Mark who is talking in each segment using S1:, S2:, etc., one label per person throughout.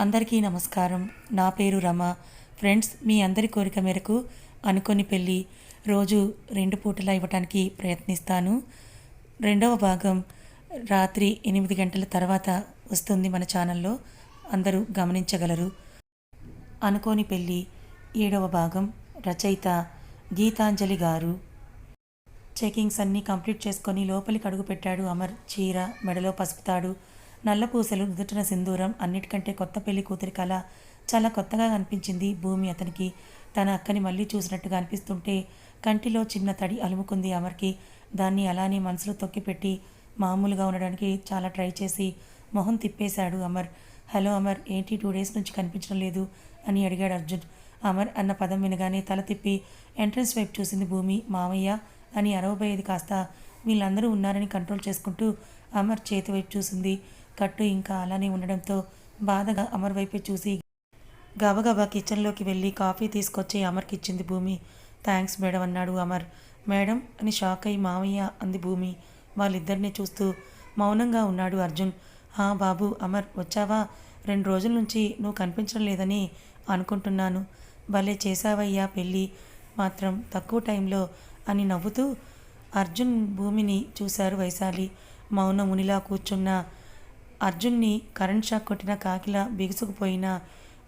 S1: అందరికీ నమస్కారం. నా పేరు రమ. ఫ్రెండ్స్ మీ అందరి కోరిక మేరకు అనుకొని పెళ్ళి రోజు రెండు పూటలా ఇవ్వటానికి ప్రయత్నిస్తాను. రెండవ భాగం రాత్రి ఎనిమిది గంటల తర్వాత వస్తుంది మన ఛానల్లో. అందరూ గమనించగలరు. అనుకోని పెళ్ళి ఏడవ భాగం రచయిత గీతాంజలి గారు. చెకింగ్స్ అన్నీ కంప్లీట్ చేసుకొని లోపలికి అడుగు పెట్టాడు అమర్. చీర మెడలో పసుపుతాడు. నల్ల పూసలు నుదుటిన సింధూరం అన్నిటికంటే కొత్త పెళ్ళి కూతురి కళ చాలా కొత్తగా అనిపించింది భూమి అతనికి. తన అక్కని మళ్ళీ చూసినట్టుగా అనిపిస్తుంటే కంటిలో చిన్న తడి అలుముకుంది అమర్కి. దాన్ని అలానే మనసులో తొక్కిపెట్టి మామూలుగా ఉండడానికి చాలా ట్రై చేసి మొహం తిప్పేశాడు అమర్. హలో అమర్ ఏంటి టూ డేస్ నుంచి కనిపించడం లేదు? అని అడిగాడు అర్జున్. అమర్ అన్న పదం వినగానే తల తిప్పి ఎంట్రన్స్ వైపు చూసింది భూమి మామయ్య అని అరవబోయేది కాస్త. వీళ్ళందరూ ఉన్నారని కంట్రోల్ చేసుకుంటూ అమర్ చేతి వైపు చూసింది. కట్టు ఇంకా అలానే ఉండడంతో బాధగా అమర్ వైపే చూసి గబగబా కిచెన్లోకి వెళ్ళి కాఫీ తీసుకొచ్చి అమర్కి ఇచ్చింది భూమి. థ్యాంక్స్ మేడం అన్నాడు అమర్. మేడం అని షాక్ అయి మామయ్య అంది భూమి. వాళ్ళిద్దరిని చూస్తూ మౌనంగా ఉన్నాడు అర్జున్. హా బాబు అమర్ వచ్చావా? రెండు రోజుల నుంచి నువ్వు కనిపించడం లేదని అనుకుంటున్నాను. భలే చేసావయ్యా పెళ్ళి. మాత్రం తక్కువ టైంలో అని నవ్వుతూ అర్జున్ భూమిని చూశారు వైశాలి. మౌన మునిలా కూర్చున్న అర్జున్ని కరెంట్ షాక్ కొట్టిన కాకిలా బిగుసుకుపోయిన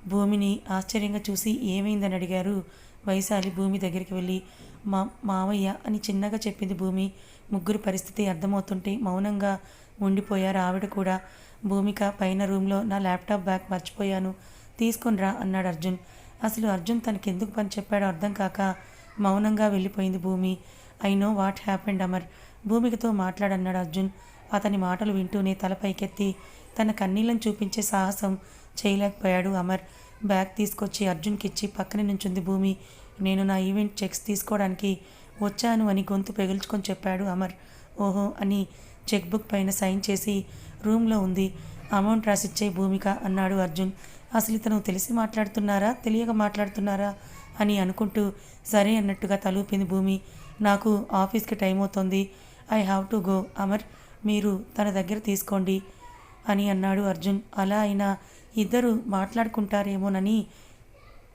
S1: భూమిని ఆశ్చర్యంగా చూసి ఏమైందని అడిగారు. వైశాలి భూమి దగ్గరికి వెళ్ళి మా మావయ్య అని చిన్నగా చెప్పింది భూమి. ముగ్గురు పరిస్థితి అర్థమవుతుంటే మౌనంగా ఉండిపోయారు ఆవిడ కూడా. భూమిక పైన రూమ్లో నా ల్యాప్టాప్ బ్యాగ్ మర్చిపోయాను. తీసుకునిరా అన్నాడు అర్జున్. అసలు అర్జున్ తనకి ఎందుకు పని చెప్పాడో అర్థం కాక మౌనంగా వెళ్ళిపోయింది Bhumi. I know what happened Amar భూమికతో మాట్లాడన్నాడు అర్జున్. అతని మాటలు వింటూనే తల పైకెత్తి తన కన్నీళ్ళని చూపించే సాహసం చేయలేకపోయాడు అమర్. బ్యాగ్ తీసుకొచ్చి అర్జున్కి ఇచ్చి పక్కనే నుంచుంది భూమి. నేను నా ఈవెంట్ చెక్స్ తీసుకోవడానికి వచ్చాను అని గొంతు పెగుల్చుకొని చెప్పాడు అమర్. ఓహో అని చెక్ బుక్ పైన సైన్ చేసి రూమ్లో ఉంది. అమౌంట్ రాసిచ్చే భూమిక అన్నాడు అర్జున్. అసలు ఇతను తెలిసి మాట్లాడుతున్నారా? తెలియక మాట్లాడుతున్నారా? అని అనుకుంటూ సరే అన్నట్టుగా తలూపింది భూమి. నాకు ఆఫీస్కి టైం అవుతుంది I have to go Amar. మీరు తన దగ్గర తీసుకోండి అని అన్నాడు అర్జున్. అలా అయినా ఇద్దరు మాట్లాడుకుంటారేమోనని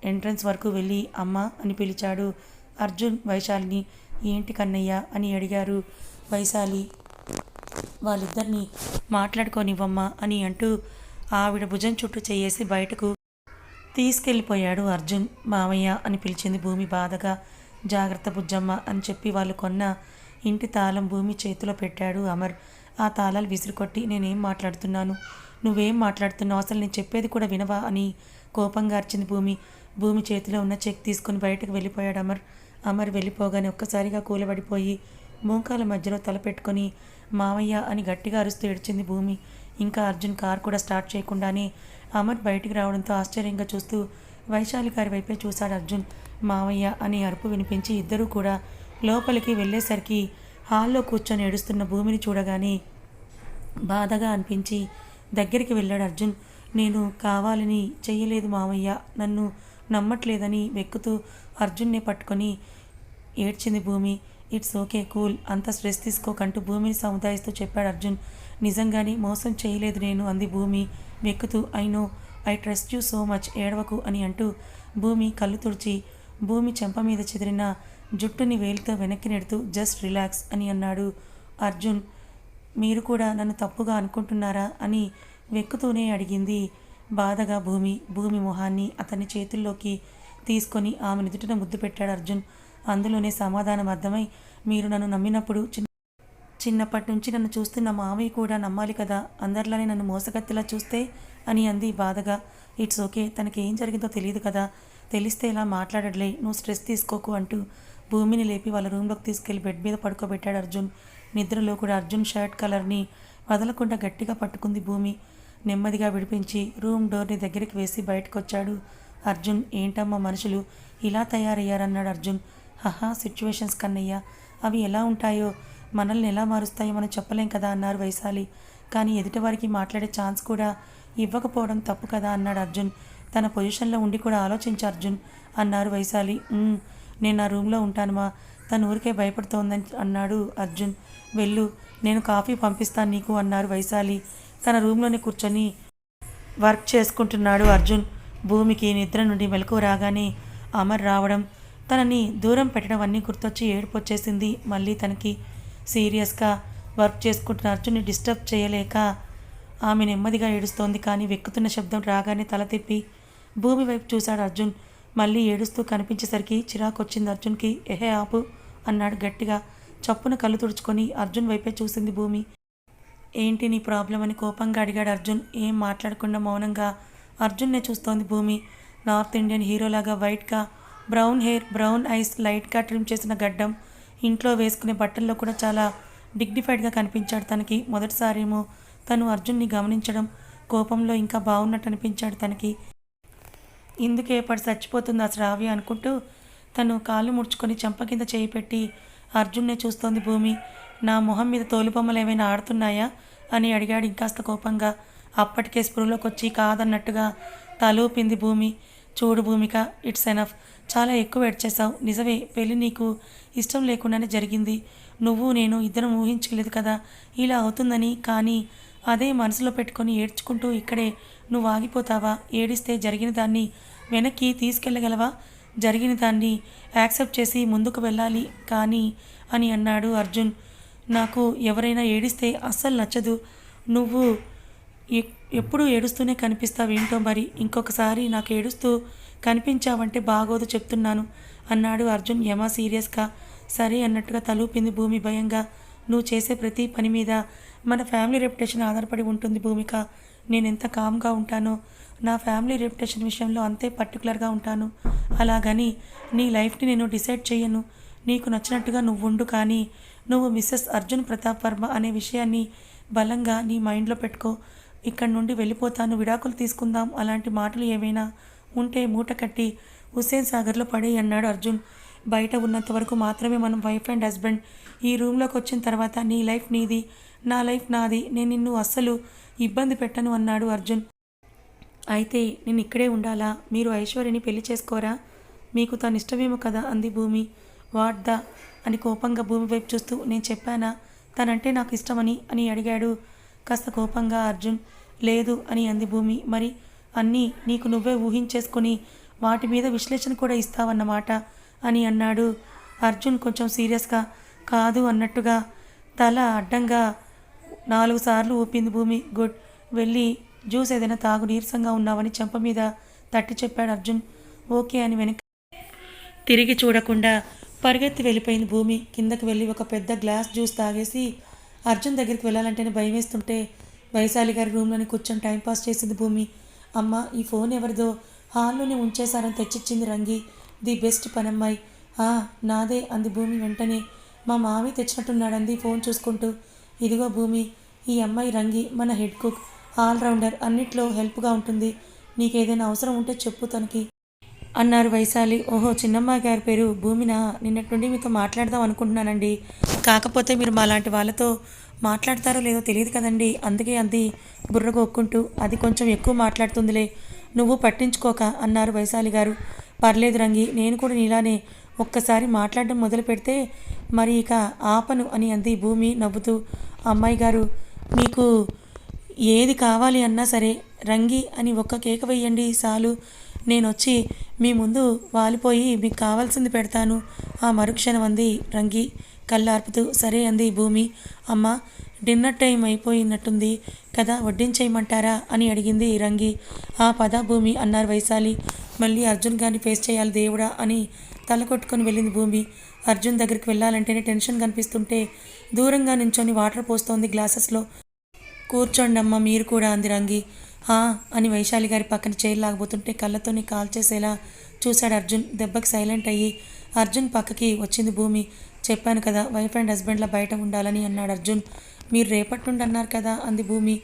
S1: ఎంట్రన్స్ వరకు వెళ్ళి అమ్మ అని పిలిచాడు అర్జున్ వైశాలిని. ఏంటి కన్నయ్య అని అడిగారు. వైశాలి వాళ్ళిద్దరిని మాట్లాడుకోనివ్వమ్మా అని అంటూ ఆవిడ భుజం చుట్టూ చేయేసి బయటకు తీసుకెళ్ళిపోయాడు అర్జున్. మామయ్య అని పిలిచింది భూమి బాధగా. జాగ్రత్త బుజ్జమ్మ అని చెప్పి వాళ్ళు కొన్న ఇంటి తాళం భూమి చేతిలో పెట్టాడు అమర్. ఆ తాళాలు విసిరికొట్టి నేనేం మాట్లాడుతున్నాను? నువ్వేం మాట్లాడుతున్నావు? అసలు నేను చెప్పేది కూడా వినవా అని కోపంగా అరిచింది భూమి. భూమి చేతిలో ఉన్న చెక్ తీసుకుని బయటకు వెళ్ళిపోయాడు అమర్. అమర్ వెళ్ళిపోగానే ఒక్కసారిగా కూలబడిపోయి మూకాల మధ్యలో తలపెట్టుకొని మామయ్య అని గట్టిగా అరుస్తూ ఏడ్చింది భూమి. ఇంకా అర్జున్ కార్ కూడా స్టార్ట్ చేయకుండానే అమర్ బయటికి రావడంతో ఆశ్చర్యంగా చూస్తూ వైశాలి గారి వైపే చూశాడు అర్జున్ మావయ్య అని అరుపు వినిపించి ఇద్దరూ కూడా లోపలికి వెళ్ళేసరికి హాల్లో కూర్చొని ఏడుస్తున్న భూమిని చూడగానే బాధగా అనిపించి దగ్గరికి వెళ్ళాడు అర్జున్. నేను కావాలని చెయ్యలేదు మావయ్య. నన్ను నమ్మట్లేదని వెక్కుతూ అర్జున్నే పట్టుకొని ఏడ్చింది భూమి. It's okay cool. అంత స్ట్రెస్ తీసుకోకంటూ భూమిని సముదాయిస్తూ చెప్పాడు అర్జున్. నిజంగానే మోసం చేయలేదు నేను అంది Bhumi. వెక్కుతూ I know I trust you so much ఏడవకు అని అంటూ భూమి కళ్ళు తుడిచి భూమి చెంప మీద చెదిరిన జుట్టుని వేలితో వెనక్కి నెడుతూ జస్ట్ రిలాక్స్ అని అన్నాడు. అర్జున్ మీరు కూడా నన్ను తప్పుగా అనుకుంటున్నారా? అని వెక్కుతూనే అడిగింది. బాధగా భూమి భూమి మొహాన్ని అతని చేతుల్లోకి తీసుకొని ఆమె నుదుటిన ముద్దు పెట్టాడు అర్జున్. అందులోనే సమాధానం అర్థమై మీరు నన్ను నమ్మినప్పుడు చిన్న చిన్నప్పటి నుంచి నన్ను చూస్తున్న మామయ్య కూడా నమ్మాలి కదా? అందరిలానే నన్ను మోసగత్తిలా చూస్తే? అని అంది బాధగా. ఇట్స్ ఓకే తనకి ఏం జరిగిందో తెలియదు కదా. తెలిస్తే ఇలా మాట్లాడలే నువ్వు స్ట్రెస్ తీసుకోకు అంటూ భూమిని లేపి వాళ్ళ రూమ్లోకి తీసుకెళ్ళి బెడ్ మీద పడుకోబెట్టాడు అర్జున్. నిద్రలో కూడా అర్జున్ షర్ట్ కలర్ని వదలకుండా గట్టిగా పట్టుకుంది భూమి. నెమ్మదిగా విడిపించి రూమ్ డోర్ని దగ్గరికి వేసి బయటకు వచ్చాడు అర్జున్. ఏంటమ్మా మనుషులు ఇలా తయారయ్యారన్నాడు అర్జున్. హహా సిచ్యువేషన్స్ కన్నయ్య. అవి ఎలా ఉంటాయో? మనల్ని ఎలా మారుస్తాయో మనం చెప్పలేం కదా అన్నారు వైశాలి. కానీ ఎదుటివారికి మాట్లాడే ఛాన్స్ కూడా ఇవ్వకపోవడం తప్పు కదా అన్నాడు అర్జున్. తన పొజిషన్లో ఉండి కూడా ఆలోచించు అర్జున్ అన్నారు వైశాలి. నేను నా రూమ్లో ఉంటాను మా. తను ఊరికే భయపడుతోందని అన్నాడు అర్జున్. వెళ్ళు నేను కాఫీ పంపిస్తాను నీకు అన్నారు వైశాలి. తన రూమ్లోనే కూర్చొని వర్క్ చేసుకుంటున్నాడు అర్జున్. భూమికి నిద్ర నుండి మెలకు రాగానే అమర్ రావడం తనని దూరం పెట్టడం అన్నీ గుర్తొచ్చి ఏడుపు వచ్చేసింది మళ్ళీ తనకి. సీరియస్గా వర్క్ చేసుకుంటున్న అర్జున్ని డిస్టర్బ్ చేయలేక ఆమె నెమ్మదిగా ఏడుస్తోంది కానీ వెక్కుతున్న శబ్దం రాగానే తల తిప్పి భూమి వైపు చూశాడు అర్జున్. మళ్ళీ ఏడుస్తూ కనిపించేసరికి చిరాకొచ్చింది అర్జున్కి ఎహే ఆపు అన్నాడు గట్టిగా. చప్పున కళ్ళు తుడుచుకొని అర్జున్ వైపే చూసింది భూమి. ఏంటి నీ ప్రాబ్లం అని కోపంగా అడిగాడు అర్జున్. ఏం మాట్లాడకుండా మౌనంగా అర్జున్నే చూస్తోంది భూమి. నార్త్ ఇండియన్ హీరోలాగా వైట్గా బ్రౌన్ హెయిర్ బ్రౌన్ ఐస్ లైట్గా ట్రిమ్ చేసిన గడ్డం ఇంట్లో వేసుకునే బట్టల్లో కూడా చాలా డిగ్నిఫైడ్గా కనిపించాడు తనకి. మొదటిసారేమో తను అర్జున్ని గమనించడం కోపంలో ఇంకా బాగున్నట్టు అనిపించాడు తనకి. ఇందుకే పడి చచ్చిపోతుంది ఆ శ్రావ్య అనుకుంటూ తను కాళ్ళు ముడుచుకొని చెంప కింద చేయి పెట్టి అర్జున్నే చూస్తోంది భూమి నా మొహం మీద తోలుబొమ్మలు ఏమైనా ఆడుతున్నాయా? అని అడిగాడు ఇంకాస్త కోపంగా. అప్పటికే స్పృహలోకి వచ్చి కాదన్నట్టుగా తలూపింది భూమి. చూడు భూమిక ఇట్స్ ఎనఫ్. చాలా ఎక్కువ ఏడ్చేశావు నిజమే పెళ్ళి నీకు ఇష్టం లేకుండానే జరిగింది. నువ్వు నేను ఇద్దరం ఊహించలేదు కదా. ఇలా అవుతుందని కానీ అదే మనసులో పెట్టుకొని ఏడ్చుకుంటూ ఇక్కడే నువ్వు ఆగిపోతావా? ఏడిస్తే జరిగిన దాన్ని వెనక్కి తీసుకెళ్ళగలవా జరిగిన దాన్ని యాక్సెప్ట్ చేసి ముందుకు వెళ్ళాలి కానీ అని అన్నాడు అర్జున్. నాకు ఎవరైనా ఏడిస్తే అస్సలు నచ్చదు. నువ్వు ఎప్పుడు ఎప్పుడూ ఏడుస్తూనే కనిపిస్తావు ఏంటో మరి? ఇంకొకసారి నాకు ఏడుస్తూ కనిపించావంటే బాగోదు చెప్తున్నాను అన్నాడు అర్జున్. యమా సీరియస్గా సరే అన్నట్టుగా తలూపింది భూమి భయంగా. నువ్వు చేసే ప్రతి పని మీద మన ఫ్యామిలీ రెప్యుటేషన్ ఆధారపడి ఉంటుంది భూమిక. నేను ఎంత కామ్గా ఉంటానో నా ఫ్యామిలీ రెప్యుటేషన్ విషయంలో అంతే పర్టికులర్గా ఉంటాను. అలాగని నీ లైఫ్ని నేను డిసైడ్ చేయను నీకు నచ్చినట్టుగా నువ్వు ఉండు కానీ నువ్వు మిస్సెస్ అర్జున్ ప్రతాప్ వర్మ అనే విషయాన్ని బలంగా నీ మైండ్లో పెట్టుకో. ఇక్కడి నుండి వెళ్ళిపోతాను. విడాకులు తీసుకుందాం. అలాంటి మాటలు ఏమైనా ఉంటే మూట కట్టి హుస్సేన్ సాగర్లో పడేయి అన్నాడు అర్జున్. బయట ఉన్నంత వరకు మాత్రమే మనం వైఫ్ అండ్ హస్బెండ్. ఈ రూమ్లోకి వచ్చిన తర్వాత నీ లైఫ్ నీది నా లైఫ్ నాది. నేను నిన్ను అస్సలు ఇబ్బంది పెట్టను అన్నాడు అర్జున్. అయితే నేను ఇక్కడే ఉండాలా? మీరు ఐశ్వర్యని పెళ్ళి చేసుకోరా? మీకు తను ఇష్టమేమో కదా అంది భూమి. What the? అని కోపంగా భూమి వైపు చూస్తూ నేను చెప్పానా? తనంటే నాకు ఇష్టమని అని అడిగాడు. కాస్త కోపంగా అర్జున్ లేదు అని అంది భూమి. మరి అన్నీ నీకు నువ్వే ఊహించేసుకొని వాటి మీద విశ్లేషణ కూడా ఇస్తావన్నమాట అని అన్నాడు. అర్జున్ కొంచెం సీరియస్గా కాదు అన్నట్టుగా తల అడ్డంగా నాలుగు సార్లు ఊపింది భూమి. గుడ్. వెళ్ళి జ్యూస్ ఏదైనా తాగు నీరసంగా ఉన్నావని చెంప మీద తట్టి చెప్పాడు అర్జున్. ఓకే అని వెనక తిరిగి చూడకుండా పరిగెత్తి వెళ్ళిపోయింది భూమి. కిందకి వెళ్ళి ఒక పెద్ద గ్లాస్ జ్యూస్ తాగేసి అర్జున్ దగ్గరికి వెళ్ళాలంటేనే భయం వేస్తుంటే వైశాలి గారి రూమ్లోని కూర్చొని టైంపాస్ చేసింది భూమి. అమ్మ ఈ ఫోన్ ఎవరిదో? హాల్లోనే ఉంచేశారని తెచ్చిచ్చింది రంగి. The best పనమ్మాయి. "ఆ, నాదే అంది భూమి వెంటనే. మా మామి తెచ్చినట్టున్నాడంది ఫోన్ చూసుకుంటూ. ఇదిగో భూమి ఈ అమ్మాయి రంగి మన హెడ్ కుక్. ఆల్రౌండర్ అన్నిట్లో హెల్ప్గా ఉంటుంది. నీకేదైనా అవసరం ఉంటే చెప్పు తనకి. అన్నారు వైశాలి. ఓహో చిన్నమ్మ గారి పేరు భూమిన? నిన్నటి నుండి మీతో మాట్లాడదాం అనుకుంటున్నానండి. కాకపోతే మీరు మా లాంటి వాళ్ళతో మాట్లాడతారో లేదో తెలియదు కదండి. అందుకే అంది బుర్ర కొక్కుంటూ అది కొంచెం ఎక్కువ మాట్లాడుతుందిలే. నువ్వు పట్టించుకోక అన్నారు వైశాలి గారు. పర్లేదు రంగి నేను కూడా నీలానే ఒక్కసారి మాట్లాడడం మొదలు పెడితే మరి ఇక ఆపను అని అంది భూమి నవ్వుతూ. అమ్మాయి గారు మీకు ఏది కావాలి అన్నా సరే రంగి అని ఒక్క కేక వెయ్యండి చాలు నేను వచ్చి మీ ముందు వాలిపోయి మీకు కావాల్సింది పెడతాను. ఆ మరుక్షణం అంది రంగి. కళ్ళార్పుతూ సరే అంది భూమి. అమ్మ డిన్నర్ టైం అయిపోయినట్టుంది కదా వడ్డించేయమంటారా అని అడిగింది రంగి. ఆ పద భూమి అన్నారు వైశాలి. మళ్ళీ అర్జున్ గారిని ఫేస్ చేయాలి దేవుడా అని తల కొట్టుకొని వెళ్ళింది భూమి. అర్జున్ దగ్గరికి వెళ్ళాలంటేనే టెన్షన్ కనిపిస్తుంటే దూరంగా నించొని వాటర్ పోస్తోంది గ్లాసెస్లో. కూర్చోండమ్మా మీరు కూడా అంది రంగి. "ఆ" అని వైశాలి గారి పక్కన చైర్ లాగబోతుంటే కళ్ళతోనే కాల్ చేసేలా చూశాడు అర్జున్. దెబ్బకి సైలెంట్ అయ్యి అర్జున్ పక్కకి వచ్చింది భూమి. చెప్పాను కదా వైఫ్ అండ్ హస్బెండ్లా బయట ఉండాలని అన్నాడు అర్జున్. మీరు రేపటి నుండి అన్నారు కదా అంది భూమి.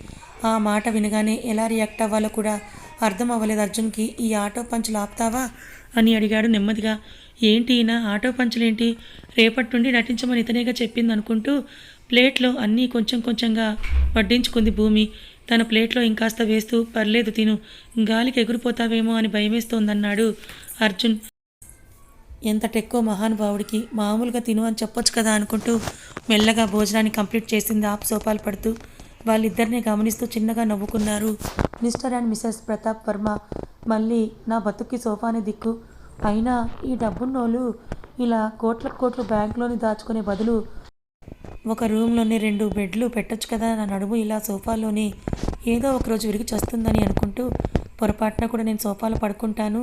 S1: ఆ మాట వినగానే ఎలా రియాక్ట్ అవ్వాలో కూడా అర్థం అవ్వలేదు అర్జున్కి. ఈ ఆటో పంచులు ఆపుతావా అని అడిగాడు నెమ్మదిగా. ఏంటి ఈయన? ఆటో పంచులేంటి? రేపటి నుండి నటించమని ఇతనేగా చెప్పింది అనుకుంటూ ప్లేట్లో అన్నీ కొంచెం కొంచెంగా వడ్డించుకుంది భూమి. తన ప్లేట్లో ఇంకాస్త వేస్తూ పర్లేదు తిను గాలికి ఎగిరిపోతావేమో అని భయమేస్తోందన్నాడు అర్జున్. ఎంత టెక్కో మహానుభావుడికి మామూలుగా తిను అని చెప్పొచ్చు కదా అనుకుంటూ మెల్లగా భోజనాన్ని కంప్లీట్ చేసింది ఆప్ సోపాలు పడుతూ. వాళ్ళిద్దరిని గమనిస్తూ చిన్నగా నవ్వుకున్నారు. Mr and Mrs Pratap Varma మళ్ళీ నా బతుక్కి సోఫానే దిక్కు. అయినా ఈ డబ్బున్నోళ్ళు ఇలా కోట్ల కోట్లు బ్యాంకులోని దాచుకునే బదులు ఒక రూమ్లోనే రెండు బెడ్లు పెట్టొచ్చు కదా నా నడుము ఇలా సోఫాలోని. ఏదో ఒకరోజు విరిగి చస్తుందని అనుకుంటూ పొరపాటున కూడా నేను సోఫాలో పడుకుంటాను.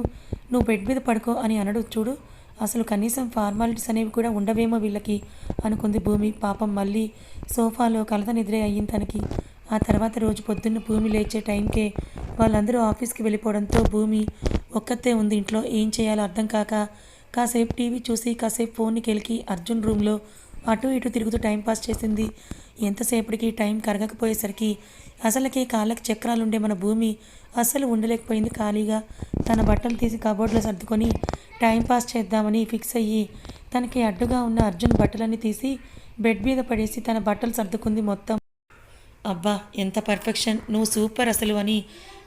S1: నువ్వు బెడ్ మీద పడుకో అని అనడు. చూడు అసలు కనీసం ఫార్మాలిటీస్ అనేవి కూడా ఉండవేమో వీళ్ళకి అనుకుంది భూమి. పాపం మళ్ళీ సోఫాలో కలత నిద్రే అయ్యింది తనకి. ఆ తర్వాత రోజు పొద్దున్న భూమి లేచే టైంకే వాళ్ళందరూ ఆఫీస్కి వెళ్ళిపోవడంతో భూమి ఒక్కతే ఉంది. ఇంట్లో ఏం చేయాలో అర్థం కాక కాసేపు టీవీ చూసి కాసేపు ఫోన్ని కెలికి అర్జున్ రూమ్లో అటు ఇటు తిరుగుతూ టైంపాస్ చేసింది. ఎంతసేపటికి టైం కరగకపోయేసరికి అసలుకి కాళ్ళకి చక్రాలుండే మన భూమి అస్సలు ఉండలేకపోయింది ఖాళీగా. తన బట్టలు తీసి కబోర్డ్లో సర్దుకొని టైంపాస్ చేద్దామని ఫిక్స్ అయ్యి తనకి అడ్డుగా ఉన్న అర్జున్ బట్టలన్నీ తీసి బెడ్ మీద పడేసి తన బట్టలు సర్దుకుంది మొత్తం. అబ్బా ఎంత పర్ఫెక్షన్! నువ్వు సూపర్ అసలు అని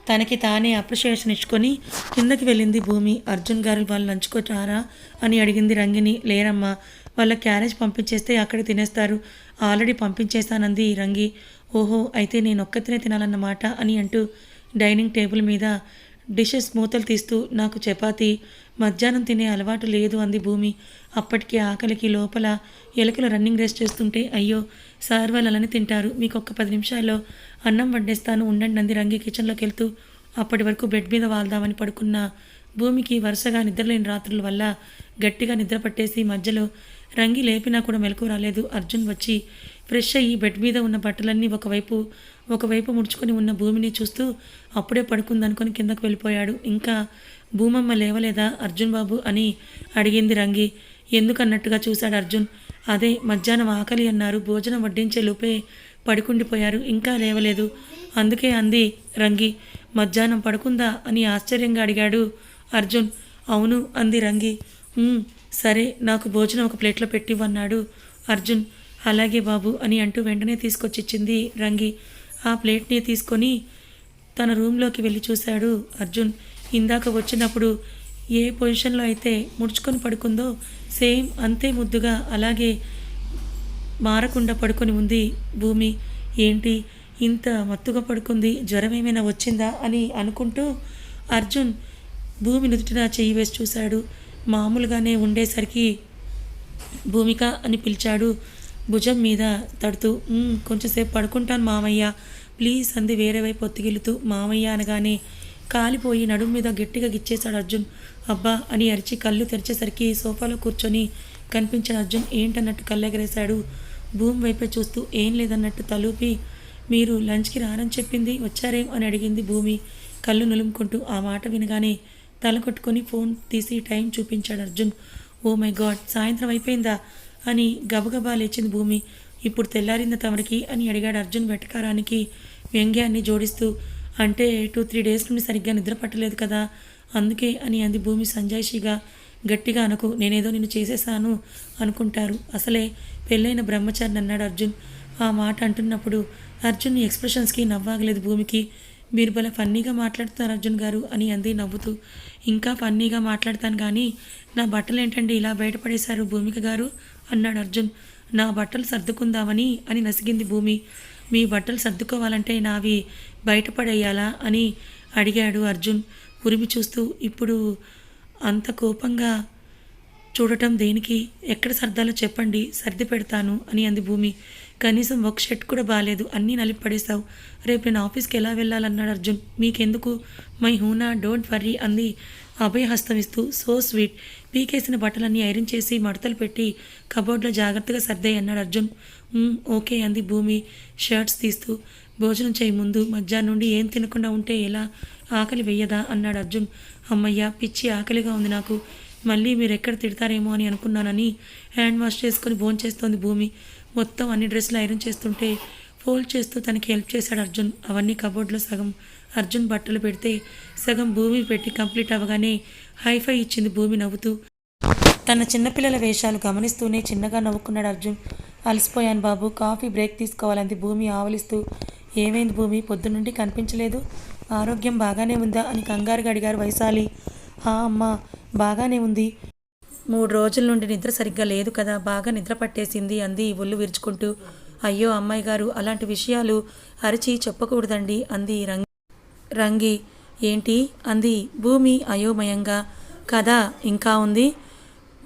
S1: తనకి తానే అప్రిషియేషన్ ఇచ్చుకొని కిందకి వెళ్ళింది భూమి. అర్జున్ గారు వాళ్ళు లంచుకోటారా అని అడిగింది రంగిని లేరమ్మా వాళ్ళ క్యారేజ్ పంపించేస్తే అక్కడ తినేస్తారు. ఆల్రెడీ పంపించేస్తానంది రంగి. ఓహో అయితే నేను ఒక్కతినే తినాలన్నమాట అని అంటూ డైనింగ్ టేబుల్ మీద డిషెస్ మూతలు తీస్తూ నాకు చపాతి మధ్యాహ్నం తినే అలవాటు లేదు అంది భూమి. అప్పటికి ఆకలికి లోపల ఎలుకలు రన్నింగ్ రేస్ చేస్తుంటే అయ్యో సార్ వాళ్ళు అలానే తింటారు. మీకు ఒక్క పది నిమిషాల్లో అన్నం వండేస్తాను ఉండండి అంది రంగి కిచెన్లోకి వెళ్తూ. అప్పటి వరకు బెడ్ మీద వాల్దామని పడుకున్న భూమికి వరుసగా నిద్రలేని రాత్రుల వల్ల గట్టిగా నిద్ర పట్టేసి మధ్యలో రంగి లేపినా కూడా మెలకు రాలేదు. అర్జున్ వచ్చి ఫ్రెష్ అయ్యి బెడ్ మీద ఉన్న బట్టలన్నీ ఒకవైపు ఒకవైపు ముడుచుకొని ఉన్న భూమిని చూస్తూ అప్పుడే పడుకుందనుకొని కిందకు వెళ్ళిపోయాడు. ఇంకా భూమమ్మ లేవలేదా అర్జున్ బాబు అని అడిగింది రంగి. ఎందుకన్నట్టుగా చూశాడు అర్జున్. అదే మధ్యాహ్నం ఆకలి అన్నారు. భోజనం వడ్డించే లోపే పడుకుండిపోయారు. ఇంకా లేవలేదు. అందుకే అంది రంగి. మధ్యాహ్నం పడుకుందా అని ఆశ్చర్యంగా అడిగాడు అర్జున్. అవును అంది రంగి. సరే నాకు భోజనం ఒక ప్లేట్లో పెట్టివన్నాడు అర్జున్ అలాగే బాబు అని అంటూ వెంటనే తీసుకొచ్చిచ్చింది రంగి. ఆ ప్లేట్ని తీసుకొని తన రూమ్లోకి వెళ్ళి చూశాడు అర్జున్. ఇందాక వచ్చినప్పుడు ఏ పొజిషన్లో అయితే ముడుచుకొని పడుకుందో సేమ్ అంతే ముద్దుగా అలాగే మారకుండా పడుకొని ఉంది భూమి. ఏంటి? ఇంత మత్తుగా పడుకుంది జ్వరం ఏమైనా వచ్చిందా అని అనుకుంటూ అర్జున్ భూమి నుదుటిన చెయ్యి వేసి చూశాడు. మామూలుగానే ఉండేసరికి భూమిక అని పిలిచాడు. భుజం మీద తడుతూ కొంచెంసేపు పడుకుంటాను మామయ్య. ప్లీజ్ అంది వేరే వైపు ఒత్తిగిలుతూ. మామయ్య అనగానే కాలిపోయి నడుము మీద గట్టిగా గిచ్చేశాడు అర్జున్. అబ్బా అని అరిచి కళ్ళు తెరిచేసరికి సోఫాలో కూర్చొని కనిపించిన అర్జున్ ఏంటన్నట్టు కళ్ళెగరేశాడు. భూమి వైపే చూస్తూ ఏం లేదన్నట్టు తలూపి మీరు లంచ్కి రానని చెప్పింది వచ్చారేం అని అడిగింది భూమి. కళ్ళు నులుముకుంటూ ఆ మాట వినగానే తల కొట్టుకొని ఫోన్ తీసి టైం చూపించాడు అర్జున్. ఓ మై గాడ్ సాయంత్రం అయిపోయిందా? అని గబగబా లేచింది భూమి. ఇప్పుడు తెల్లారింద తమరికి అని అడిగాడు అర్జున్ వెటకారానికి వ్యంగ్యాన్ని జోడిస్తూ. అంటే టూ త్రీ డేస్ నుండి సరిగ్గా నిద్ర పట్టలేదు కదా? అందుకే అని అంది భూమి సంజాయిషిగా. గట్టిగా అనకు నేనేదో నిన్ను చేసేసాను అనుకుంటారు. అసలే పెళ్ళైన బ్రహ్మచారిని అన్నాడు అర్జున్. ఆ మాట అంటున్నప్పుడు అర్జున్ ఎక్స్ప్రెషన్స్కి నవ్వాగలేదు భూమికి. మీరు భలే ఫన్నీగా మాట్లాడుతున్నారు అర్జున్ గారు అని అంది నవ్వుతూ. ఇంకా ఫన్నీగా మాట్లాడతాను కానీ నా బట్టలు ఏంటండి ఇలా బయటపడేశారు భూమిక గారు? అన్నాడు అర్జున్. నా బట్టలు సర్దుకుందామని అని నసిగింది భూమి. మీ బట్టలు సర్దుకోవాలంటే నావి బయటపడేయాలా అని అడిగాడు అర్జున్. ఉరిమి చూస్తూ ఇప్పుడు అంత కోపంగా చూడటం దేనికి? ఎక్కడ సర్దాలో చెప్పండి సర్ది పెడతాను అని అంది భూమి. కనీసం ఒక షర్ట్ కూడా బాగాలేదు అన్నీ నలిపి పడేశావు. రేపు నేను ఆఫీస్కి ఎలా వెళ్ళాలన్నాడు అర్జున్. మీకెందుకు? మై హూనా డోంట్ వర్రీ అంది. అభయహస్తం ఇస్తూ సో స్వీట్. పీకేసిన బట్టలన్నీ ఐరన్ చేసి మడతలు పెట్టి కబోర్డ్లో జాగ్రత్తగా సర్దాయి అన్నాడు అర్జున్. ఓకే అంది భూమి. షర్ట్స్ తీస్తూ. భోజనం చేయి ముందు. మధ్యాహ్నం నుండి ఏం తినకుండా ఉంటే ఎలా? ఆకలి వెయ్యదా అన్నాడు అర్జున్. అమ్మయ్య పిచ్చి ఆకలిగా ఉంది నాకు. మళ్ళీ మీరు ఎక్కడ తిడతారేమో అని అనుకున్నానని హ్యాండ్ వాష్ చేసుకొని భోంచేస్తోంది భూమి. మొత్తం అన్ని డ్రెస్సులు ఐరన్ చేస్తుంటే ఫోల్డ్ చేస్తూ తనకి హెల్ప్ చేశాడు అర్జున్. అవన్నీ కబోర్డ్లో సగం. అర్జున్ బట్టలు పెడితే సగం భూమి పెట్టి కంప్లీట్ అవ్వగానే హైఫై ఇచ్చింది భూమి నవ్వుతూ. తన చిన్నపిల్లల వేషాలు గమనిస్తూనే చిన్నగా నవ్వుకున్నాడు అర్జున్. అలసిపోయాను బాబు కాఫీ బ్రేక్ తీసుకోవాలంది భూమి ఆవలిస్తూ. ఏమైంది భూమి పొద్దునుండి కనిపించలేదు. ఆరోగ్యం బాగానే ఉందా అని కంగారుగా అడిగారు వైశాలి. ఆ బాగానే ఉంది. మూడు రోజుల నుండి నిద్ర సరిగ్గా లేదు కదా బాగా నిద్ర పట్టేసింది అంది ఒళ్ళు విరుచుకుంటూ. అయ్యో అమ్మాయి గారు అలాంటి విషయాలు అరిచి చెప్పకూడదండి అంది రంగి. రంగి ఏంటి? అంది భూమి అయోమయంగా. కథ ఇంకా ఉంది?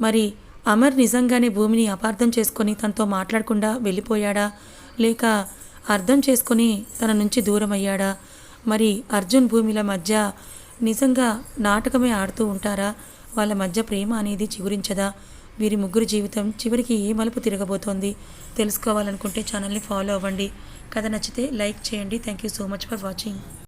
S1: మరి అమర్ నిజంగానే భూమిని అపార్థం చేసుకొని తనతో మాట్లాడకుండా వెళ్ళిపోయాడా? లేక అర్థం చేసుకొని తన నుంచి దూరం అయ్యాడా మరి అర్జున్ భూమిల మధ్య నిజంగా నాటకమే ఆడుతూ ఉంటారా? వాళ్ళ మధ్య ప్రేమ అనేది చిగురించదా? వీరి ముగ్గురు జీవితం చివరికి ఏ మలుపు తిరగబోతోంది? తెలుసుకోవాలనుకుంటే ఛానల్ని ఫాలో అవ్వండి. కథ నచ్చితే లైక్ చేయండి. Thank you so much for watching.